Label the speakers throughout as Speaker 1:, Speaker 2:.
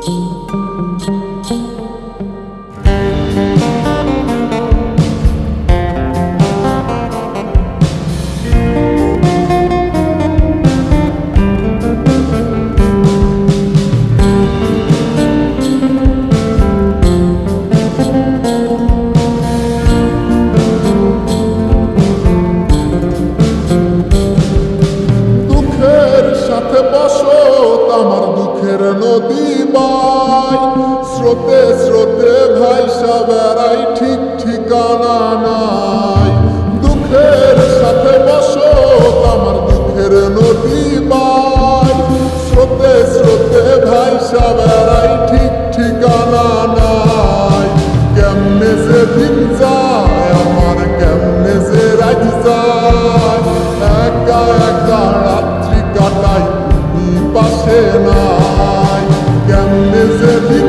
Speaker 1: দুঃখের স্রোতে ভাইসা বেড়াই ঠিক ঠিকানা নাই। দুঃখের সাথে বসো আমার দুঃখের নদী বাই স্রোতে স্রোতে ভাইসা বেড়াই ঠিক ঠিকানা নাই। কেমনে যে দিন যায়, আমার কেমনে যে রাজ যায়। একা একা রাত্রি কাটাই পাশে নাই। কেমনে যে দিন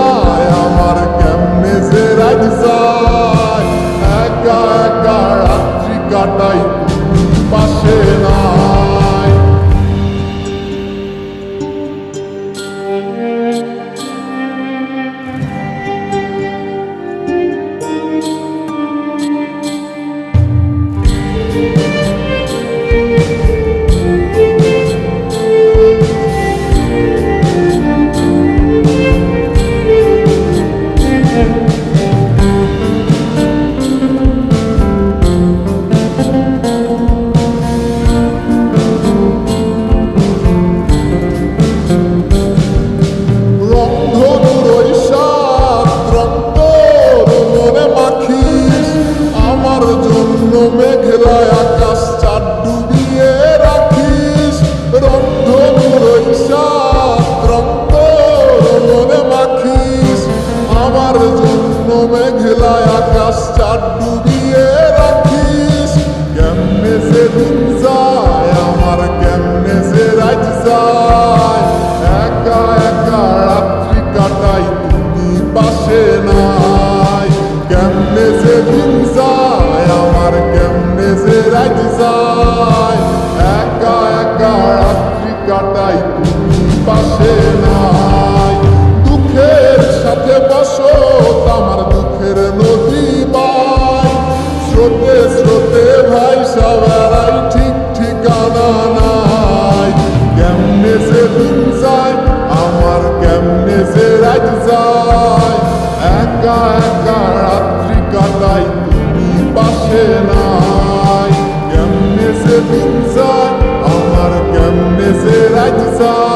Speaker 1: একা রাত্রি কাটাই পাশে নাই মেঘলায় আকাশ চার ডুবিয়ে রাখিস। কেমনে যে দিন যায়, আমার কেমনে যে রাজ যায়। একা একা রাত্রি কাটাই, তুমি পাশে নাই। কেমনে যে দিন যায়, আমার কেমনে যে রাজ যায়। একা একা রাত্রি কাটাই, তুমি পাশে নাই। একা একা রাত্রি কাটাই তুমি পাশে নাই কেমনে যে দিন যায় আমার কেমনে যে রাত যায়